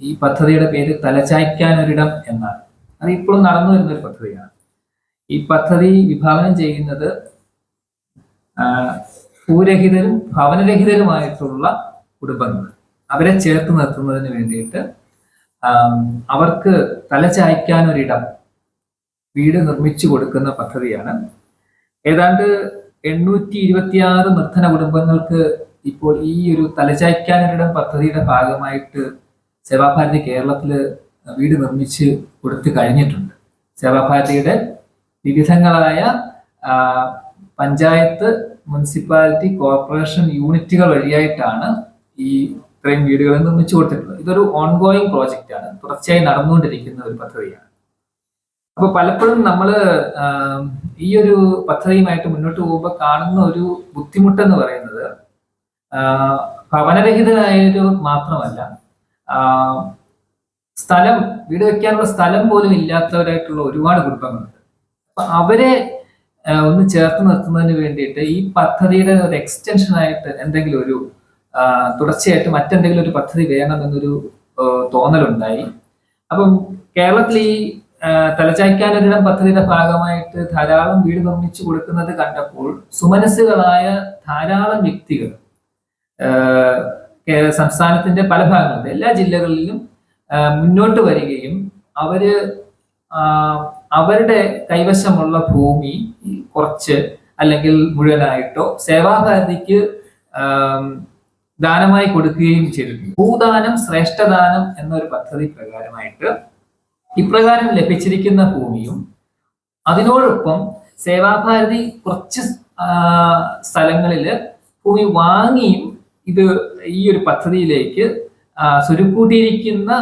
ഈ പദ്ധതിയുടെ പേര് തലചായ്ക്കാനൊരിടം എന്നാണ്. അത് ഇപ്പോഴും നടന്നു വരുന്ന ഒരു പദ്ധതിയാണ്. ഈ പദ്ധതി വിഭാവനം ചെയ്യുന്നത് ഭൂരഹിതരും ഭവനരഹിതരുമായിട്ടുള്ള കുടുംബങ്ങൾ. അവരെ ചേർത്ത് നിർത്തുന്നതിന് വേണ്ടിയിട്ട് അവർക്ക് തലചായ്ക്കാനൊരിടം വീട് നിർമ്മിച്ചു കൊടുക്കുന്ന പദ്ധതിയാണ്. ഏതാണ്ട് എണ്ണൂറ്റി ഇരുപത്തിയാറ് നിർധന കുടുംബങ്ങൾക്ക് ഇപ്പോൾ ഈ ഒരു തലചായ്ക്കാനൊരിടം പദ്ധതിയുടെ ഭാഗമായിട്ട് സേവാഭാരതി കേരളത്തിൽ വീട് നിർമ്മിച്ച് കൊടുത്തു കഴിഞ്ഞിട്ടുണ്ട്. സേവാഭാരതിയുടെ വിവിധങ്ങളായ പഞ്ചായത്ത് മുനിസിപ്പാലിറ്റി കോർപ്പറേഷൻ യൂണിറ്റുകൾ വഴിയായിട്ടാണ് ഈ ഇത്രയും വീടുകൾ നിർമ്മിച്ചു കൊടുത്തിട്ടുള്ളത്. ഇതൊരു ഓൺഗോയിങ് പ്രോജക്റ്റ് ആണ്. തുടർച്ചയായി നടന്നുകൊണ്ടിരിക്കുന്ന ഒരു പദ്ധതിയാണ്. അപ്പൊ പലപ്പോഴും നമ്മൾ ഈ ഒരു പദ്ധതിയുമായിട്ട് മുന്നോട്ട് പോകുമ്പോൾ കാണുന്ന ഒരു ബുദ്ധിമുട്ടെന്ന് പറയുന്നത് ഭവനരഹിതരായവർ മാത്രമല്ല. സ്ഥലം വീട് വെക്കാനുള്ള സ്ഥലം പോലും ഇല്ലാത്തവരായിട്ടുള്ള ഒരുപാട് കുടുംബങ്ങളുണ്ട്. അപ്പൊ അവരെ ഒന്ന് ചേർത്ത് നിർത്തുന്നതിന് വേണ്ടിയിട്ട് ഈ പദ്ധതിയുടെ ഒരു എക്സ്റ്റൻഷൻ ആയിട്ട് എന്തെങ്കിലും ഒരു തുടർച്ചയായിട്ട് മറ്റെന്തെങ്കിലും ഒരു പദ്ധതി വേണമെന്നൊരു തോന്നലുണ്ടായി. അപ്പം കേരളത്തിൽ ഈ തലചായ്ക്കാനൊരിടം പദ്ധതിയുടെ ഭാഗമായിട്ട് ധാരാളം വീട് നിർമ്മിച്ചു കൊടുക്കുന്നത് കണ്ടപ്പോൾ സുമനസ്സുകളായ ധാരാളം വ്യക്തികൾ സംസ്ഥാനത്തിന്റെ പല ഭാഗങ്ങളും എല്ലാ ജില്ലകളിലും മുന്നോട്ട് വരികയും അവർ അവരുടെ കൈവശമുള്ള ഭൂമി കുറച്ച് അല്ലെങ്കിൽ മുഴുവനായിട്ടോ സേവാഭാരതിക്ക് ദാനമായി കൊടുക്കുകയും ചെയ്തിട്ടുണ്ട്. ഭൂദാനം ശ്രേഷ്ഠദാനം എന്നൊരു പദ്ധതി പ്രകാരമായിട്ട് ഇപ്രകാരം ലഭിച്ചിരിക്കുന്ന ഭൂമിയും അതിനോടൊപ്പം സേവാഭാരതി കുറച്ച് സ്ഥലങ്ങളിൽ ഭൂമി വാങ്ങിയും ഇത് ഈ ഒരു പദ്ധതിയിലേക്ക് സ്വരുക്കൂട്ടിയിരിക്കുന്ന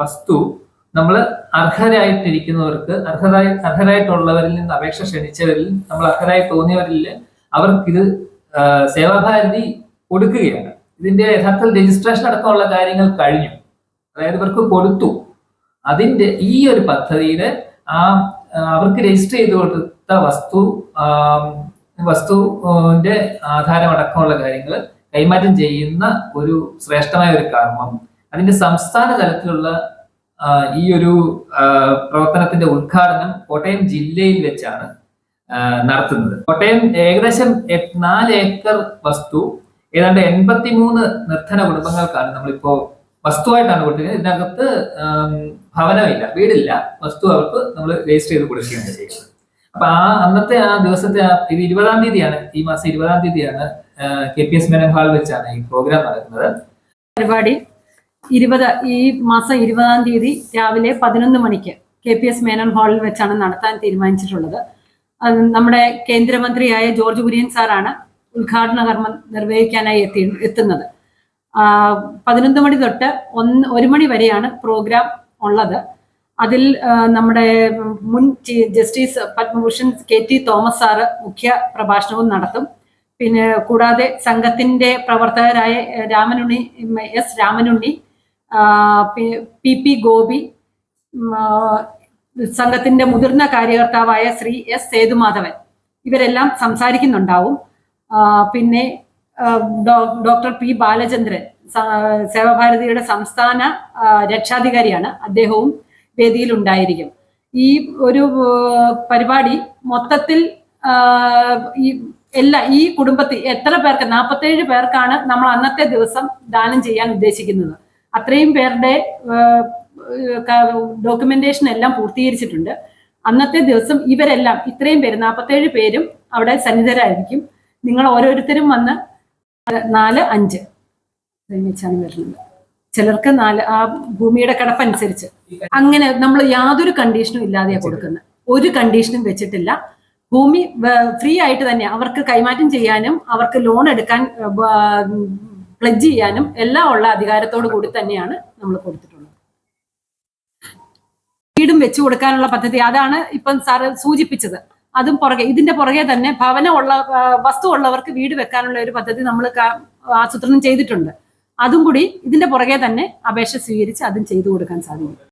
വസ്തു നമ്മൾ അർഹരായിട്ടിരിക്കുന്നവർക്ക് അർഹരായി അർഹരായിട്ടുള്ളവരിൽ നിന്ന് അപേക്ഷ ക്ഷണിച്ചവരിൽ നമ്മൾ അർഹരായി തോന്നിയവരിൽ അവർക്കിത് സേവാഭാരതി കൊടുക്കുകയാണ്. ഇതിന്റെ യഥാർത്ഥ രജിസ്ട്രേഷൻ അടക്കമുള്ള കാര്യങ്ങൾ കഴിഞ്ഞു. അതായത് ഇവർക്ക് കൊടുത്തു. അതിന്റെ ഈ ഒരു പദ്ധതിയുടെ ആ അവർക്ക് രജിസ്റ്റർ ചെയ്ത് കൊടുത്ത വസ്തു വസ്തുവിന്റെ ആധാരമടക്കമുള്ള കാര്യങ്ങൾ കൈമാറ്റം ചെയ്യുന്ന ഒരു ശ്രേഷ്ഠമായ ഒരു കർമ്മം. അതിന്റെ സംസ്ഥാന തലത്തിലുള്ള ഈ ഒരു പ്രവർത്തനത്തിന്റെ ഉദ്ഘാടനം കോട്ടയം ജില്ലയിൽ വെച്ചാണ് നടത്തുന്നത്. കോട്ടയം ഏകദേശം നാല് ഏക്കർ വസ്തു ഏതാണ്ട് എൺപത്തിമൂന്ന് നിർധന കുടുംബങ്ങൾക്കാണ് നമ്മളിപ്പോ വസ്തുവായിട്ടാണ് കൊടുക്കുന്നത് ഇതിനകത്ത് ഭവനമില്ല വീടില്ല. വസ്തു അവർക്ക് നമ്മൾ രജിസ്റ്റർ ചെയ്ത് കൊടുക്കുകയാണ് ചെയ്യുന്നത്. അപ്പൊ ആ അന്നത്തെ ആ ദിവസത്തെ ഇത് ഇരുപതാം തീയതിയാണ് ഈ മാസം ഇരുപതാം തീയതിയാണ് K P S Menon hall വെച്ചാണ് ഈ പ്രോഗ്രാം നടക്കുന്നത്. പരിപാടി ഇരുപത് ഈ മാസം ഇരുപതാം തീയതി രാവിലെ പതിനൊന്ന് മണിക്ക് കെ പി എസ് മേനോൻ ഹാളിൽ വെച്ചാണ് നടത്താൻ തീരുമാനിച്ചിട്ടുള്ളത്. നമ്മുടെ കേന്ദ്രമന്ത്രിയായ ജോർജ് കുര്യൻ സാറാണ് ഉദ്ഘാടന കർമ്മം നിർവഹിക്കാനായി എത്തി എത്തുന്നത്. പതിനൊന്ന് മണി തൊട്ട് ഒന്ന് ഒരു മണി വരെയാണ് പ്രോഗ്രാം ഉള്ളത്. അതിൽ നമ്മുടെ മുൻ chief justice Padma Bhushan K T Thomas sir മുഖ്യ പ്രഭാഷണവും നടത്തും. പിന്നെ കൂടാതെ സംഘത്തിന്റെ പ്രവർത്തകരായ Ramanunni S Ramanunni P- P Gopi സംഘത്തിന്റെ മുതിർന്ന കാര്യകർത്താവായ ശ്രീ എസ് സേതുമാധവൻ. ഇവരെല്ലാം സംസാരിക്കുന്നുണ്ടാവും. പിന്നെ ഡോക്ടർ പി ബാലചന്ദ്രൻ സേവാഭാരതിയുടെ സംസ്ഥാന രക്ഷാധികാരിയാണ്. അദ്ദേഹവും വേദിയിൽ ഉണ്ടായിരിക്കും ഈ ഒരു പരിപാടി മൊത്തത്തിൽ ഈ എല്ലാ ഈ കുടുംബത്തിൽ എത്ര പേർക്ക് നാൽപ്പത്തേഴ് പേർക്കാണ് നമ്മൾ അന്നത്തെ ദിവസം ദാനം ചെയ്യാൻ ഉദ്ദേശിക്കുന്നത്. അത്രയും പേരുടെ ഡോക്യുമെന്റേഷൻ എല്ലാം പൂർത്തീകരിച്ചിട്ടുണ്ട്. അന്നത്തെ ദിവസം ഇവരെല്ലാം ഇത്രയും പേര് നാൽപ്പത്തേഴ് പേരും അവിടെ സന്നിധരായിരിക്കും. നിങ്ങൾ ഓരോരുത്തരും വന്ന് നാല് അഞ്ച്. വെച്ചാണ് വരുന്നത്. ചിലർക്ക് നാല് ആ ഭൂമിയുടെ കിടപ്പനുസരിച്ച് അങ്ങനെ നമ്മൾ യാതൊരു കണ്ടീഷനും ഇല്ലാതെയാണ് കൊടുക്കുന്നത്. ഒരു കണ്ടീഷനും വെച്ചിട്ടില്ല. ഭൂമി ഫ്രീ ആയിട്ട് തന്നെ അവർക്ക് കൈമാറ്റം ചെയ്യാനും അവർക്ക് ലോൺ എടുക്കാൻ പ്ലജ് ചെയ്യാനും എല്ലാം ഉള്ള അധികാരത്തോടു കൂടി തന്നെയാണ് നമ്മൾ കൊടുത്തിട്ടുള്ളത്. വീടും വെച്ചു കൊടുക്കാനുള്ള പദ്ധതി അതാണ് ഇപ്പം സാറ് സൂചിപ്പിച്ചത്. അതും പുറകെ ഇതിന്റെ പുറകെ തന്നെ ഭവനമുള്ള വസ്തു ഉള്ളവർക്ക് വീട് വെക്കാനുള്ള ഒരു പദ്ധതി നമ്മൾ ആസൂത്രണം ചെയ്തിട്ടുണ്ട്. അതും കൂടി ഇതിന്റെ പുറകെ തന്നെ അപേക്ഷ സ്വീകരിച്ച് അതും ചെയ്തു കൊടുക്കാൻ സാധിക്കും.